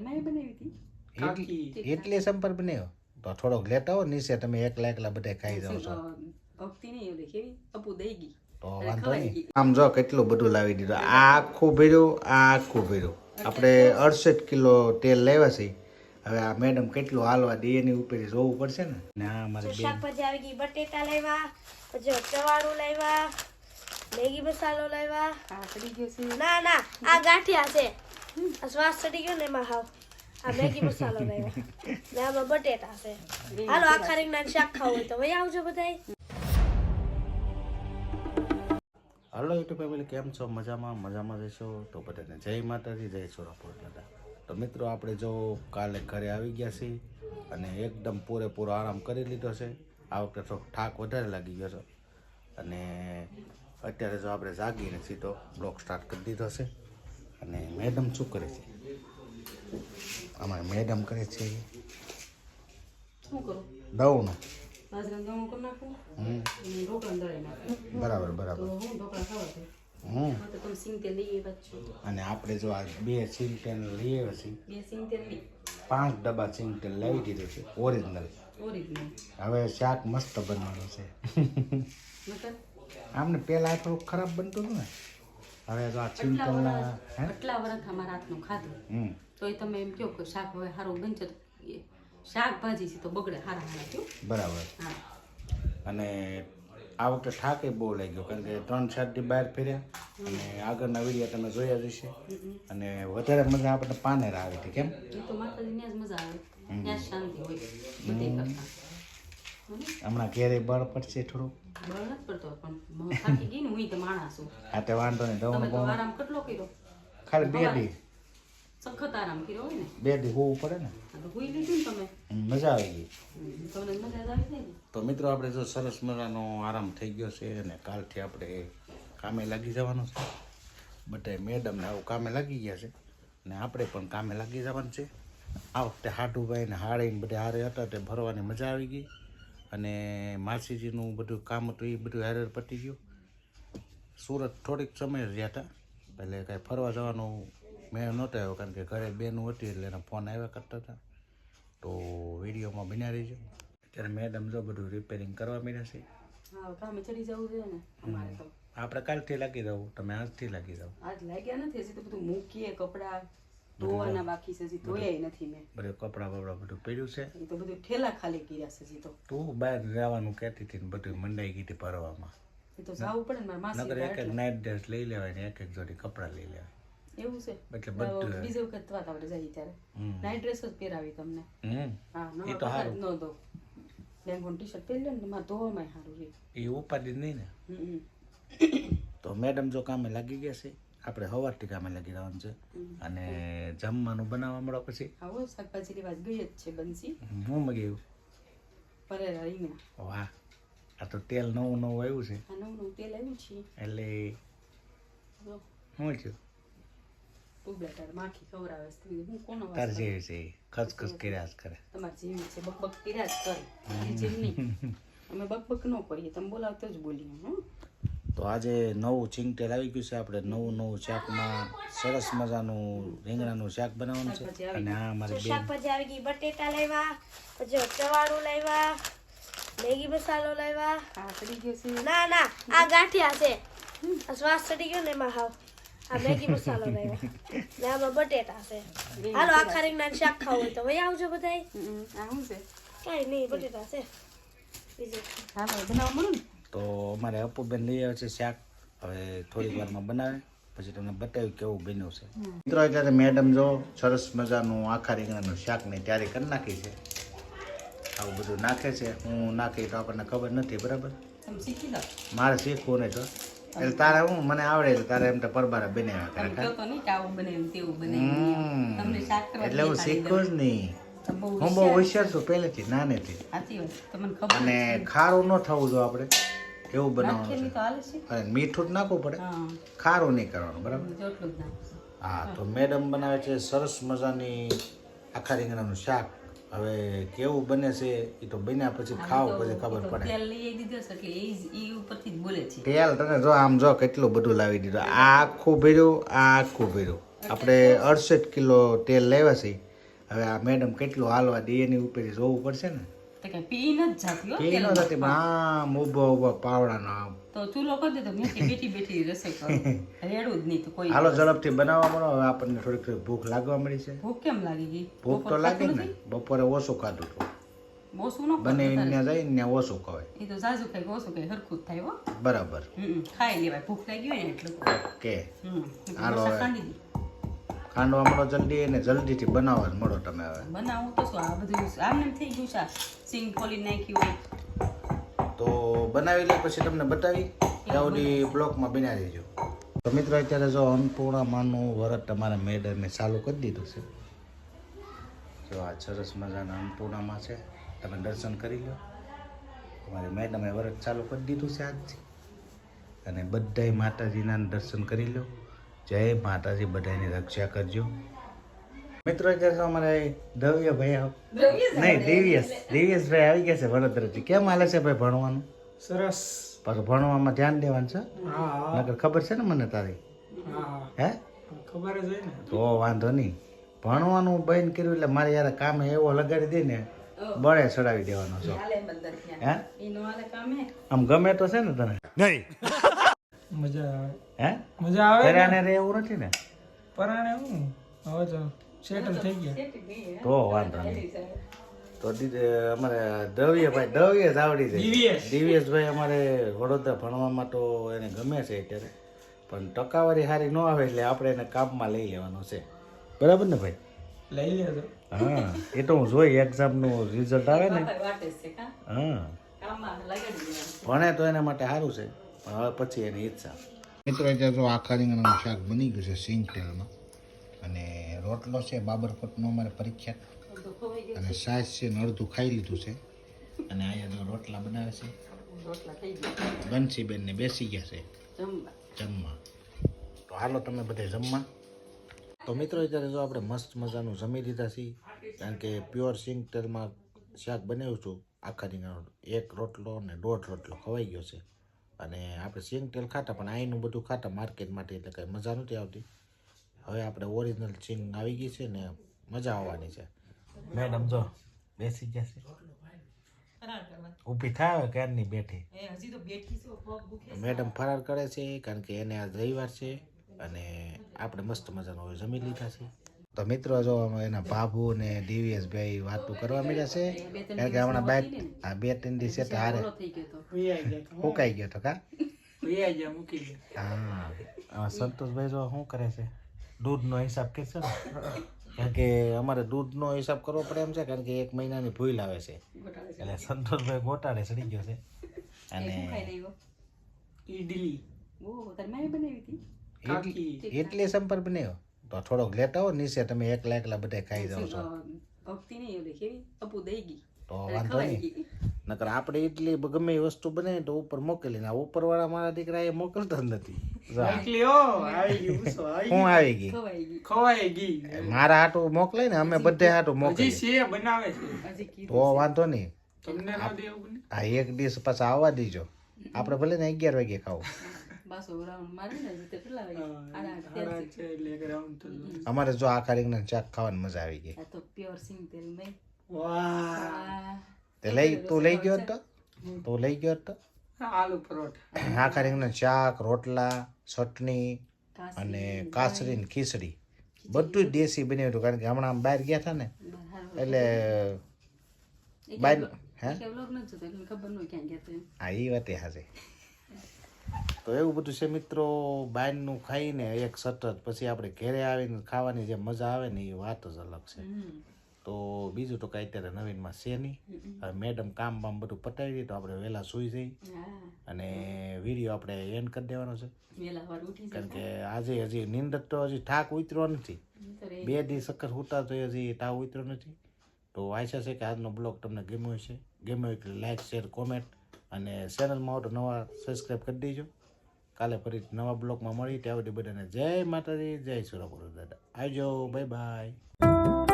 બનાવી હતી? એટલી એટલી તો થોડોક લેતા હો નીચે તમે એકલા એકલા બધા ખાઈ જાઓ છો. ભક્તિ નહીં ઓલી કેવી? અપુ દઈ ગઈ. તો વાંધો નહીં. આમ જો કેટલું બધું લાવી દીધું. આ આખું ભર્યું આ આખું ભર્યું. આપણે અડસઠ કિલો તેલ લેવા છે. હવે આ મેડમ કેટલું હાલવા દે એની ઉપર જોવું પડશે ને? ને આ અમારી શાકભાજી આવી ગઈ બટેટા લાવ્યા પછી ચવાણું લાવ્યા મેગી મસાલો લાવ્યા. આ ગયો છે. ના ના આ ગાંઠિયા છે. આ શ્વાસ ચડી ગયો ને એમાં હાવ આ મેગી મસાલો લાવ્યા ને આમાં બટેટા છે હાલો આખા રીંગણા શાક ખાવું હોય તો ભાઈ આવજો બધાય હલો યુટ્યુબ ફેમિલી કેમ છો? મજામાં? મજામાં રહેશો તો બધાને જય માતાજી જય સોરાપુર દાદા તો મિત્રો આપણે જો કાલે ઘરે આવી ગયા છીએ અને એકદમ પૂરેપૂરો આરામ કરી લીધો છે. આ વખતે થોડોક થાક વધારે લાગી ગયો છે. અને અત્યારે જો આપણે જાગીને સીધો બ્લોક સ્ટાર્ટ કરી દીધો છે. અને મેડમ શું કરે છે? અમારે મેડમ કરે છે. દવનું બરાબર બરાબર. હમ. અને આપણે જો આ બે સિંગતેલ લઈએ લઈ છીએ પાંચ ડબ્બા સિંગતેલ લઈ દીધું છે ઓરિજિનલ. હવે શાક મસ્ત બનવાનું છે. આમને પહેલા થોડુંક ખરાબ બનતું હતું ને? હવે તો આ હે? આટલા વર્ષ અમારા હાથનું ખાધું. તો એ તમે એમ કહો કે શાક હવે સારું બનશે તો શાકભાજી છે તો બગડે સારા સારા બરાબર. અને આ વખતે થાકે બહુ લાગ્યો કારણ કે ત્રણ દી બહાર ફેર્યા અને આગળના વીડિયો તમે જોયા જ હશે. અને વધારે મજા આપણને પાનેર આવે છે કેમ? તો માતાજી ત્યાં જ મજા આવે. ત્યાં શાંતિ હોય હમણાં ઘેરે બળ પડશે થોડું બળ નથી પડતો પણ થાકી ગઈ ને હું તો માણસ છું. આ તે વાંધો નહીં તમે તો આરામ કેટલો કર્યો? ખાલી બે દી. સખત આરામ કર્યો હોય ને? બે દી હોવું પડે ને. હોઈ લીધું ને તમે? મજા આવી ગઈ. તમને મજા આવી ને? તો મિત્રો આપણે જો સરસ મજાનો આરામ થઈ ગયો છે અને કાલથી આપણે કામે લાગી જવાનું છે. બટે મેડમને આવું કામે લાગી ગયા છે. ને આપણે પણ કામે લાગી જવાનું છે. આ વખતે હાટુભાઈ ને હાડીને બધા હારે હતા તે ભરવાની મજા આવી ગઈ. અને માસીજીનું બધું કામ હતું એ બધું હારે પતી ગયું. સુરત થોડીક સમય રહ્યા હતા. એટલે કાંઈ ફરવા જવાનું મેં નહોતો આવ્યો કારણ કે ઘરે બેનું હતી એટલે એના ફોન આવ્યા કરતા હતા. તો વિડીયોમાં બન્યા રહીજો. અત્યારે મેડમ જો બધું રિપેરિંગ કરવા માંડ્યા છે. આપણે કાલથી લાગી દઉં તમે આજથી લાગી દઉં આજ લાગ્યા નથી તો બધું મૂકીએ કપડા. ધોવાના બાકી છે હજી ધોયા નથી મેં. બધું કપડાં બપડા બધું પડ્યું છે? એ તો બધું ઠેલા ખાલી કર્યા છે હજી તો. તું બહાર જવાનું કહેતી હતી ને બધું મંડાઈ ગઈ હતી એ તો જવું પડે ને મારા નગર એક એક નાઇટ ડ્રેસ લઈ લેવાય ને એક એક જોડી કપડાં લઈ લેવાય. એવું છે? એટલે બધું બીજી વખત વાત આપણે જઈએ ત્યારે. નાઇટ ડ્રેસ જ પહેરાવી તમને. હા એ તો સારું. ન દો. લેંગોન ટી શર્ટ પહેરી લે ને મારે ધોવામાં સારું રહે. એ ઉપાડી નહીં ને. તો મેડમ જો કામે લાગી ગયા છે? આપણે સવારથી ટીકામાં લાગી જવાનું છે. અને જમવાનું બનાવવા મળો પછી? આવો શાકભાજી લેવા વાત ગઈ જ છે બનસી હું મગાવ્યું પરેરા રીંગણા વાહ આ તો તેલ નવું નવું આવ્યું છે. આ નવું નવું તેલ આવ્યું છે. એટલે શું થયું? ટુબલા માખી ખવરાવે છે. હું કોનો તાર વાસ જેવી છે એ કર્યા જ કરે. તમારે જેવી છે બકબક કર્યા જ કરે. અમે બકબક ન કરીએ તમે બોલાવતો જ બોલીએ હં. તો આજે નવું ચિંગટેલ આવી ગયું છે. આપણે નવું નવું શાકમાં સરસ મજાનું રીંગણાનું શાક બનાવવાનું છે. અને આ અમારી શાકભાજી આવી ગઈ. બટેટા લાવ્યા પછી ચવાણું લાવ્યા મેગી મસાલો લાવ્યા. કાકડી ગયો છે. ના ના આ ગાંઠિયા છે. આ શ્વાસ ચડી ગયો ને એમાં હાવ. આ મેગી મસાલો લાવ્યા. ને આમાં બટેટા છે. હાલો આખા રીંગણા શાક ખાવું હોય તો વહી આવજો છે? કાંઈ નહીં બટેટા છે. બીજું. હાલો બનાવવા મળું ને. તો અમારે અપુબેન લઈ આવે છે શાક. હવે થોડીક વારમાં બનાવે. પછી તમને બતાવ્યું કેવું બન્યું છે. મિત્રો અત્યારે મેડમ જો સરસ મજાનું આખા રીંગણાનું શાકની તૈયારી કરી નાખી છે. આવું બધું નાખે છે. હું નાખી તો આપણને ખબર નથી બરાબર? તમે શીખી લો મારે શીખવું નહીં તો. એટલે તારે હું મને આવડે છે તારે એમ તો પરબારે બનાવ્યા શાક એટલે હું શીખું જ નહીં. હું બહુ હોશિયાર છું પહેલેથી નાનેથી. અને ખારું ન થવું જોઈએ આપણે. એવું બનાવવાનું છે. મીઠું જ નાખવું પડે? ખારું નહીં કરવાનું બરાબર? હા તો મેડમ બનાવે છે સરસ મજાની આખા રીંગણાનું શાક. હવે કેવું બને છે એ તો બન્યા પછી ખાવ પછી ખબર પડે. તેલ તને જો આમ જો કેટલું બધું લાવી દીધું. આ આખું ભર્યું આ આખું ભર્યું આપણે અડસઠ કિલો તેલ લેવા છે. હવે આ મેડમ કેટલું હાલવા દે એની ઉપર જોવું પડશે ને? તો પી નથી જાતી હો ન ઊભો પાવડાનો આમ. તો ચૂલો કરી દે તો બેઠી બેઠી રસોઈ કરું. રેડું જ નહીં તો કોઈ હાલો ઝડપથી બનાવવા મળો. હવે આપણને થોડીક થોડી ભૂખ લાગવા મળી છે. ભૂખ કેમ લાગી ગઈ? ભૂખ તો લાગે ને. બપોરે ઓછું ખાધું હતું. ન બને ત્યાં જઈને ત્યાં ઓછું ખવાય. એ તો ઝાઝુ ખાઈ ઓછું ખાય હરખું જ થાય હો. બરાબર. ખાઈ લેવાય. ભૂખ લાગી હોય ને એટલું. કે હાલો દી. ખાંડવા મળો જલ્દી અને જલ્દીથી બનાવવા જ મળો તમે હવે. બનાવું તો શું આ બધું આમને થઈ ગયું છે સિંગ ખોલી નાખી હોય. તો બનાવી લે પછી તમને બતાવી ત્યાં સુધી બ્લોકમાં બના દેજો. તો મિત્રો અત્યારે જો અન્નપૂર્ણામાનું વ્રત તમારા મેડમે ચાલુ કરી દીધું છે. જો આ સરસ મજાના અન્નપૂર્ણામાં છે. તમે દર્શન કરી લો. અમારી મેડમે વ્રત ચાલુ કરી દીધું છે આજથી. અને બધાય માતાજીના દર્શન કરી લો. જય માતાજી બધાની રક્ષા કરજો. મિત્રો તો અમારે દવ્યભાઈ આવ નહીં દેવ્યસ. દેવ્યસભાઈ આવી ગયા છે વડોદરાથી. કેમ હાલે છે ભાઈ ભણવાનું? સરસ. પાછું ભણવામાં ધ્યાન દેવાનું છે? હા. નકર ખબર છે ને મને તારી? હે. ખબર જ હોય ને. તો વાંધો નહીં. ભણવાનું બંધ કર્યું એટલે મારે યાર કામે એવો લગાડી દે ને બળે ચડાવી દેવાનો છો. હાલે બંદર ત્યાં. હે? આમ ગમે તો છે ને તને? મજા આવે. હે? મજા આવે પરાણે રે એવું નથી ને? પરાણે હું? હવે તો સેટલ થઈ ગયા. તો વાંધો નહીં. તો દીદી અમારે દવ્યભાઈ દવ્ય આવડી છે દિવ્યેશ. દિવ્યેશભાઈ અમારે વડોદરા ભણવામાં તો એને ગમે છે અત્યારે. પણ ટકાવારી સારી ન આવે એટલે આપણે એને કામમાં લઈ લેવાનો છે. બરાબર ને ભાઈ? લઈ લેજો હા એ તો હું જોઈ એક્ઝામનું રિઝલ્ટ આવે ને. વાટે છે કા? હા. ભણે તો એના માટે સારું છે. પણ હવે પછી એની ઈચ્છા. મિત્રો અત્યારે જો આખા રીંગણાનું શાક બની ગયું છે સિંગ તેલમાં અને રોટલો છે બાબરકોટનો અમારે પરીક્ષા. અને સાસ છે ને અડધું ખાઈ લીધું છે. અને અહીંયા જો રોટલા બનાવે છે. રોટલા થઈ ગયા. બંસીબેન ને બેસી ગયા છે. જમવા. જમવા. તો હાલો તમે બધે જમવા. તો મિત્રો અત્યારે જો આપણે મસ્ત મજાનું જમી લીધા છીએ. કારણ કે પ્યોર સિંગ તેલમાં શાક બનાવ્યું છું. આખા રીંગણાનું એક રોટલો અને દોઢ રોટલો ખવાઈ ગયો છે. અને આપણે સિંગ તેલ ખાતા પણ અહીંનું બધું ખાતા માર્કેટ માટે એટલે કંઈ મજા નથી આવતી. હવે આપણે ઓરિજિનલ સિંગ આવી ગઈ છે ને મજા આવવાની છે. મેડમ જો બેસી ગયા છે. ઊભી થાય ક્યારની બેઠી. એ હજી તો બેઠી છું પગ દુખે મેડમ ફરાર કરે છે કારણ કે એને આજ રવિવાર છે અને આપણે મસ્ત મજાનો હવે જમી લીધા છે. તો મિત્રો જો એના ભાભુ ને દિવ્યેશ ભાઈ વાતો કરવા મળ્યા છે કારણ કે હમણાં બાઇક આ બે ત્રણ દિવસ તો હારે પૂરો ગયો તો. વૈયા ગયા તો. ફૂંકાઈ ગયો તો કા? વૈયા ગયા મૂકી ગયા. હા. સંતોષભાઈ જો શું કરે છે? દૂધનો હિસાબ કે છે? ને કારણ કે અમારે દૂધનો હિસાબ કરવો પડે એમ છે કારણ કે એક મહિનાની ભૂલ આવે છે. એટલે સંતોષભાઈ ગોટાળે ચડી ગયો છે. અને ઈડલી. ઓ બનાવી હતી? એટલી એટલી સંપર્ક બન્યો તો થોડોક લેતા હો નીચે તમે એકલા એકલા બધા ખાઈ જાઓ છો. ભક્તિ નહીં ઓલી કેવી? અપુ દઈ ગઈ. તો વાંધો નહીં. નકર આપણે એટલી ગમે એ વસ્તુ બને તો ઉપર મોકલી ના ઉપર વાળા મારા દીકરા એ મોકલતા જ નથી. જો, એકલી ઓ આવી ગઈ પૂછો આવી હું આવી ગઈ? ખવાઈ ગઈ. મારા હાટું મોકલે ને અમે બધે હાટું મોકલી બનાવે છે. તો વાંધો નહીં. તમને ન દેવું બને આ એક ડીશ પાછા આવવા દીજો. આપણે ભલે ને અગિયાર વાગે ખાવું. અમારે જો આખા રીંગણા શાક ખાવાની મજા આવી ગઈ આ તો પ્યોર સિંગ તેલ મેં વાહ તે લઈ તું લઈ ગયો હતો તું લઈ ગયો હતો આલુ પરોઠા ચાક રોટલા ચટણી અને કાસરી ને ખીચડી બધું જ દેશી બન્યું હતું કારણ કે હમણાં બહાર ગયા હતા ને એટલે બહાર હે. હા એ વાત હાજે તો એવું બધું છે મિત્રો બહારનું ખાઈને એક સતત પછી આપણે ઘરે આવીને ખાવાની જે મજા આવે ને એ વાત જ અલગ છે. તો બીજું તો કાંઈ અત્યારે નવીનમાં છે નહીં. હવે મેડમ કામ બામ બધું પતાવી દઈએ તો આપણે વહેલા સૂઈ જઈ. અને વીડિયો આપણે એન્ડ કરી દેવાનો છે. કારણ કે આજે હજી નિંદર તો હજી થાક ઉતર્યો નથી. બે દી સખત હોતા તો હજી તાવ ઉતર્યો નથી. તો આશા છે કે આજનો બ્લોગ તમને ગમ્યો છે ગમ્યો એટલે લાઈક શેર કોમેન્ટ અને ચેનલમાં આવો તો નવા સબસ્ક્રાઈબ કરી દેજો. કાલે ફરી નવા બ્લોગમાં મળી ત્યાં બધાને જય માતાજી, જય સુરપુર દાદા. આવજો બાય બાય